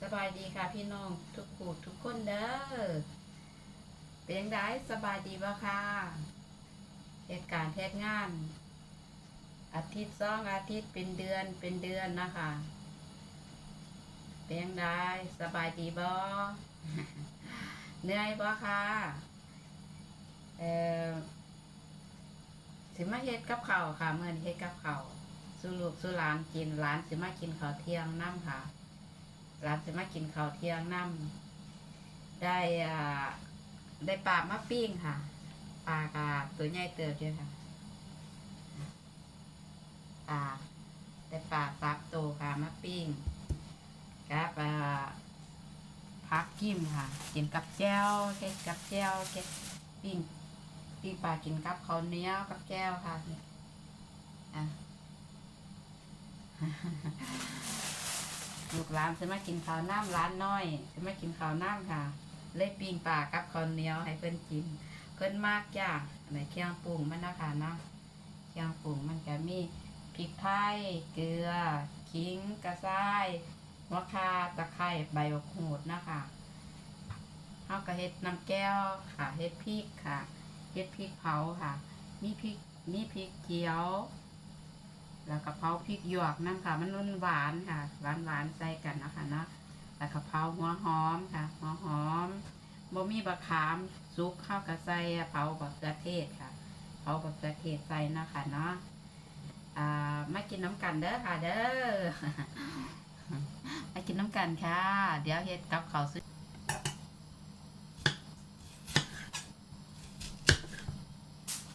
สบายดีค่ะพี่น้องทุกผู้ทุกคนเด้อเป็นยังไงสบายดีบ่ค่ะเหตุการณ์เหตุงาน อาทิตย์สองอาทิตย์เป็นเดือนเป็นเดือนนะคะเป็นยังไงสบายดีบ่เหนื่อยบ่ค่ะเอ่อสิมาเฮ็ดกับเขาค่ะเมื่อนี้เฮ็ดกับเขา สู่ลูกสู่หลานกินหลานสิมากินข้าวเที่ยงน้ำค่ะหลานจะมากินข้าวเที่ยงน้ำได้อ่าได้ปลามาปิ้งค่ะปลากาตัวใหญ่เติบด้วยค่ะปลาได้ปลาซักโตค่ะมาปิ้งกับอ่าพักกิมค่ะ กินกับแจ่วเก็ดกับแจ่วเก็ดปิ้งปิ้งปลากินกับข้าวเหนียวกับแจ่วค่ะอะ ลูกหลานจะมากินข้าวน้ำร้านน้อยจะมากินข้าวน้ำค่ะ เลยปิ้งปลากับข้าวเหนียวให้เพิ่นกิน เพิ่นมากจ้าในเครื่องปรุงมันนะคะนะเครื่องปรุงมันจะมีพริกไทยเกลือขิงกระซ้ายหัวคาตะไคร้ใบบักหูดนะคะเฮาก็เฮ็ดน้ำแก้วค่ะเฮ็ดพริกค่ะเฮ็ดพริกเผาค่ะ มีพริกมีพริกเขียว แล้วกะเพราพริกหยวกนั่นค่ะ มันนุ่นหวานค่ะ หวานหวานใส่กันนะคะเนาะแล้วกะเพราหัวหอมค่ะ หัวหอมบ่มีบะขามซุกข้าวกระใส่เผาบะเขือเทศค่ะเผาบะเขือเทศใส่นะคะเนาะอ่ามากินน้ำกันเด้อค่ะ เด้อมากินน้ำกันค่ะ เดี๋ยวเฮ็ดกับข้าวซุ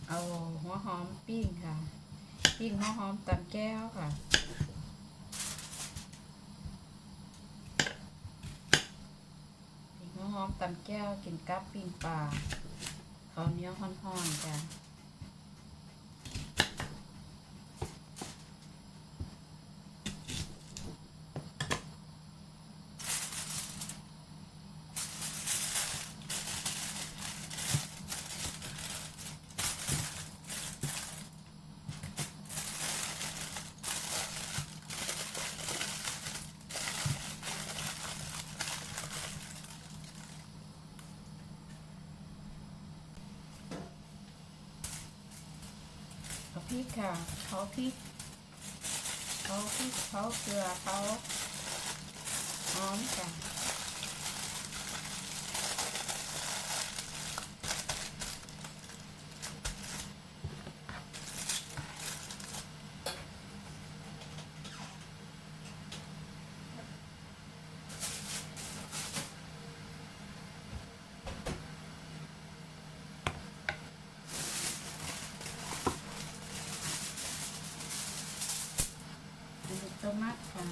เอาหัวหอมปิ้งค่ะ ปิ้งหอมๆตามแก้วค่ะปิ้งหอมๆตามแก้วกินกับปิ้งปลาข้าวเหนียวห่อนๆจ้ะ เอาพริกค่ะเขาพริกเขาพริกเขาเกลือเขาหอมค่ะอันนี้ต้มมัดค่ะ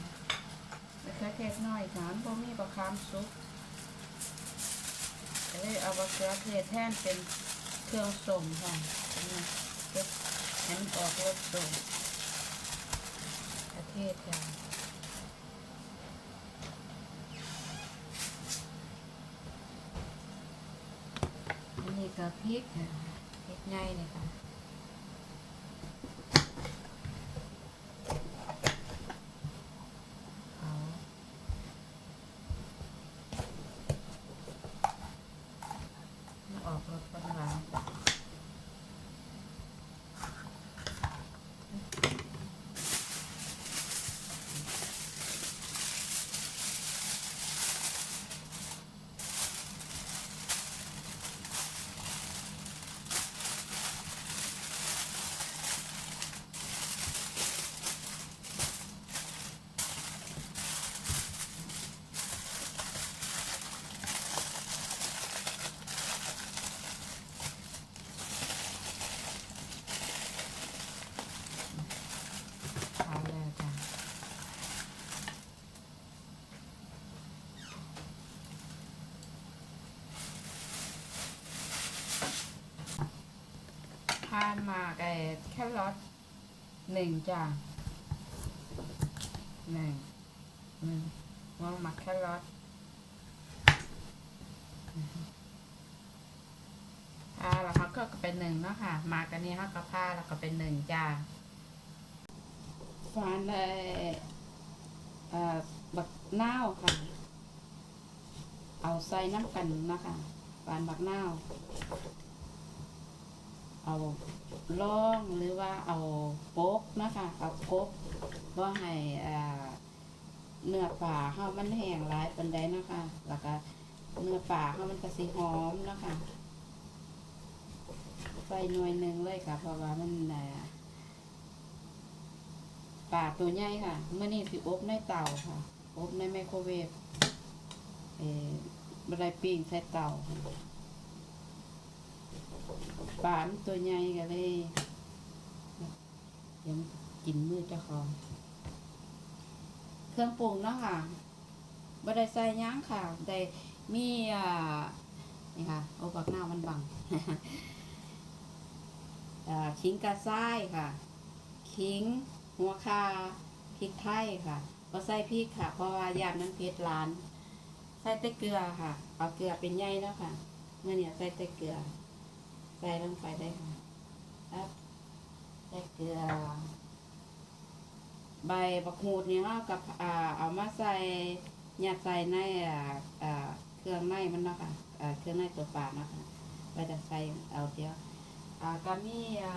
มะเขือ เทศน้อยค่ะมันบ่มีบะขามสุกก็เลยเอาบะเขือเทศแทนเป็นเครื่องส่งค่ะนนี้เฮ็ให้มันออกรสส่งกระเทศค่ะอันนี้ก็พริกค่ะพริกไงเลยค่ะ เอาไม่ออกรสหวานเอาเลยจ้ะ ทานมาไก่แค่รสหนึ่งจ้ะหนึ่งหนึ่งว่าหมักแค่รสอ่าแล้วเขาก็เป็นหนึ่งเนาะค่ะมากันนี้เขาก็ผ้าแล้วก็เป็นหนึ่งจ้าฟานได้เอ่อบักนาค่ะใส่น้ำกันนะคะปานบักนา เอาล่องหรือว่าเอาโป๊กนะคะเอาโป๊กว่าให้อ่าเนื้อปลาเฮามันแห้งหลายปานใดนะคะ แล้วก็เนื้อปลาเฮามันก็สิหอมนะคะใส่หน่วยหนึ่งเลยค่ะ เพราะว่ามันปลาตัวใหญ่ค่ะเมื่อนี้สิอบในเตาค่ะ อบในไมโครเวฟเอ่อบไดปิ้งใส่เตา ปลามันตัวใหญ่ก็เลยเดี๋ยวมันกินมือเจ้าของ เครื่องปรุงเนาะค่ะบดได้ใส่ย่างค่ะได้มีอ่านี่ค่ะโอ้บักหน้ามันบังอ่าขิงกระซ้ายค่ะขิงหัวคาพริกไทยค่ะก็ใส่พริกค่ะ เพราะว่ายามนั้นเผ็ดร้าน ใส่แต่เกลือค่ะ เอาเกลือเป็นใยแล้วค่ะเมื่อเนี่ยใส่แต่เกลือ ใส่ลงไปได้ค่ะครับใส่เกลือ ใบบักหูดนี่เรากับอ่าเอามาใส่ยัดใส่ในอ่าอ่าเครื่องในมันเนาะค่ะอ่าเครื่องในตัวปลาเนาะค่ะไปจะใส่เอาเดียวอ่าก็มีอ่า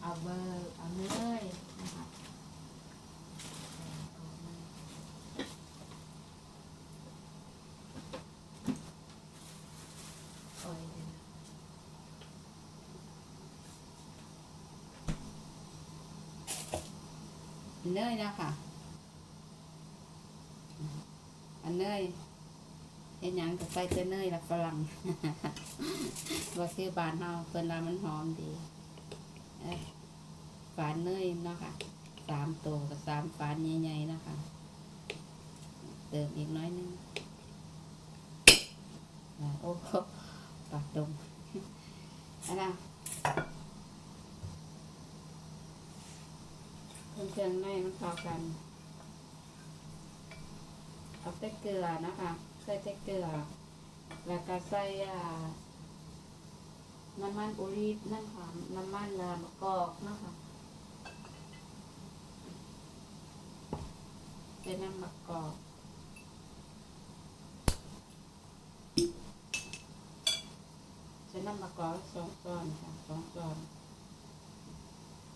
เอาเบอร์เอาเนยนะคะโอ้ย เนยนะคะอันเนยเห็นยังกับใส่แต่เนยละฝรั่งว่าคือบานเฮาเพิ่นว่ามันหอมดีฝานเนยเนาะค่ะสามตัวกับสามฝานใหญ่ๆนะคะเติมอีกน้อยนึงโอ้โหปากดงอันน่ะ เพิ่มเครื่องในมันเข้ากันเอาแต่เกลือนะคะ ใส่แต่เกลือ แล้วก็ใส่น้ำมันโอลีฟนั่นค่ะน้ำมันลามกอกนะคะเป็นน้ำมะกอกใช้น้ำมะกอกสองช้อนค่ะสองช้อน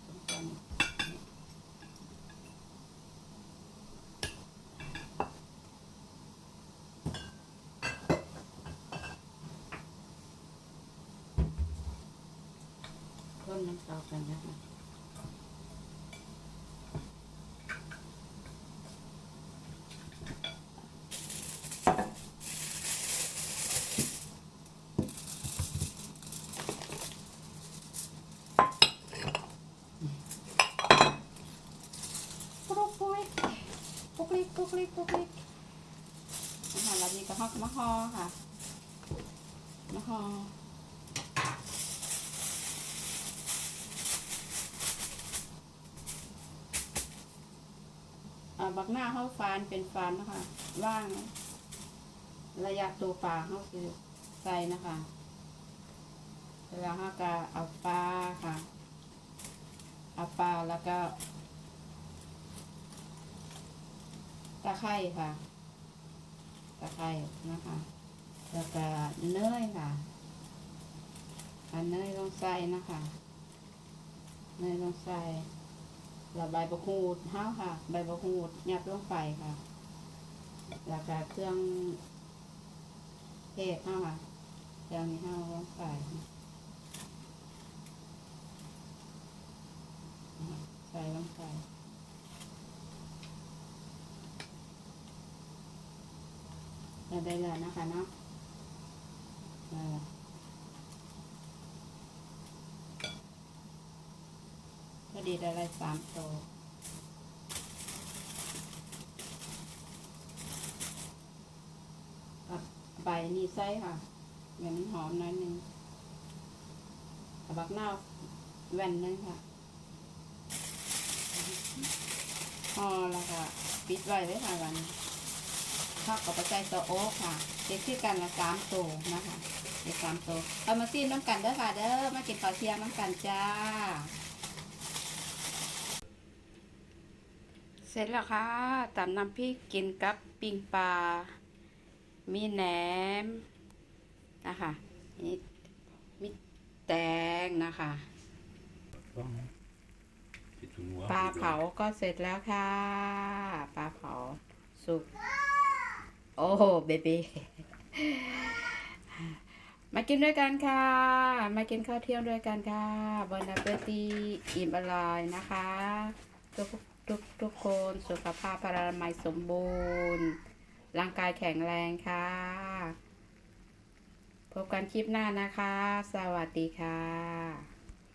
สองช้อน นนเข้ากันนะคะปลุกปลุกปลุกลิกปุกลิกปลุกลิกอาหารเรามีกระหอกมะฮอค่ะมะฮอ บักหน้าเขาฟานเป็นฟานนะคะ ว่าง ระยะตัวปลาเขาคือใส่นะคะแล้วเขาก็เอาปลาค่ะ เอาปลาแล้วก็ตะไคร่ค่ะ ตะไคร่นะคะ แล้วก็เนยค่ะอันเนยลงใส่นะคะ เนยลงใส่ แล้วใบบักฮูดห้าวค่ะ ใบบักฮูดยัดลงไปค่ะ แล้วก็เครื่องเทศห้าวค่ะเครื่องนี้ห้าวลงไปใส่ลงไปแล้วได้เลยนะคะเนาะ ด้ละพอดีได้เลยสามตัวกับใบนี่ไส้ค่ะเดี๋ยวมันหอมน้อยหนึงกับบักนาแว่นนึงค่ะห่อแล้วก็ปิดไว้ไว้ค่ะวันข้าวกับปัจจัยตัวโอ๊กค่ะเด็กที่กันละสามตัวนะคะเด็กสามตัวเอามาซีมน้ำกันเด้อค่ะเด้อมากินข้าวเที่ยงน้ำกันจ้า เสร็จแล้วค่ะตำน้ำพริกกินกับปิ้งปลา มีแหนมนะคะมีมีแตงนะคะปลาเผาก็เสร็จแล้วค่ะ ปลาเผาสุก โอ้โหเบบีมากินด้วยกันค่ะ มากินข้าวเที่ยงด้วยกันค่ะบนอาเปตีอิ่มอร่อยนะคะทุก ทุกทุกคนสุขภาพพลามัยสมบูรณ์ ร่างกายแข็งแรงค่ะ พบกันคลิปหน้านะคะ สวัสดีค่ะ